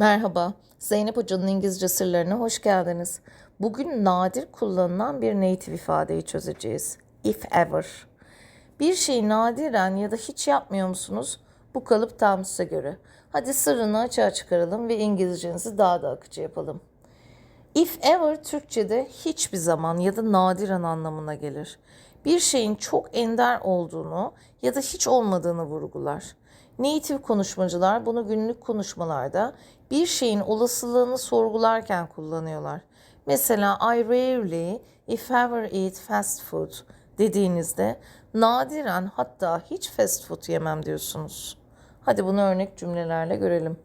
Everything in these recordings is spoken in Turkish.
Merhaba, Zeynep Hoca'nın İngilizce sırlarına hoş geldiniz. Bugün nadir kullanılan bir native ifadeyi çözeceğiz. If ever. Bir şeyi nadiren ya da hiç yapmıyor musunuz? Bu kalıp tam size göre. Hadi sırrını açığa çıkaralım ve İngilizcenizi daha da akıcı yapalım. If ever Türkçe'de hiçbir zaman ya da nadiren anlamına gelir. Bir şeyin çok ender olduğunu ya da hiç olmadığını vurgular. Native konuşmacılar bunu günlük konuşmalarda bir şeyin olasılığını sorgularken kullanıyorlar. Mesela I rarely if ever eat fast food dediğinizde nadiren hatta hiç fast food yemem diyorsunuz. Hadi bunu örnek cümlelerle görelim.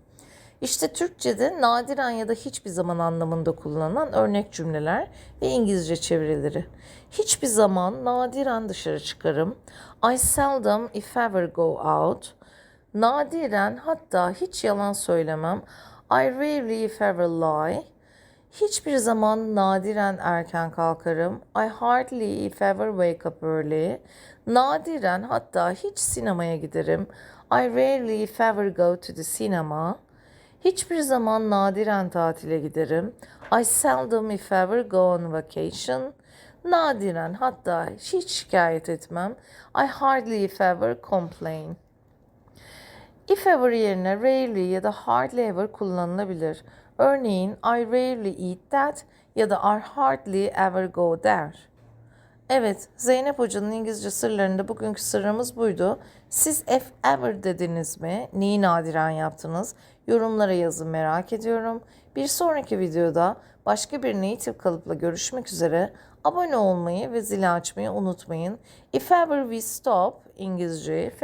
İşte Türkçe'de nadiren ya da hiçbir zaman anlamında kullanılan örnek cümleler ve İngilizce çevirileri. Hiçbir zaman nadiren dışarı çıkarım. I seldom if ever go out. Nadiren hatta hiç yalan söylemem. I rarely if ever lie. Hiçbir zaman nadiren erken kalkarım. I hardly if ever wake up early. Nadiren hatta hiç sinemaya giderim. I rarely if ever go to the cinema. Hiçbir zaman nadiren tatile giderim. I seldom if ever go on vacation. Nadiren hatta hiç şikayet etmem. I hardly if ever complain. If ever yerine rarely ya da hardly ever kullanılabilir. Örneğin I rarely eat that ya da I hardly ever go there. Evet, Zeynep Hoca'nın İngilizce sırlarında bugünkü sırrımız buydu. Siz if ever dediniz mi? Neyi nadiren yaptınız? Yorumlara yazın merak ediyorum. Bir sonraki videoda başka bir native kalıpla görüşmek üzere. Abone olmayı ve zili açmayı unutmayın. If ever we stop İngilizce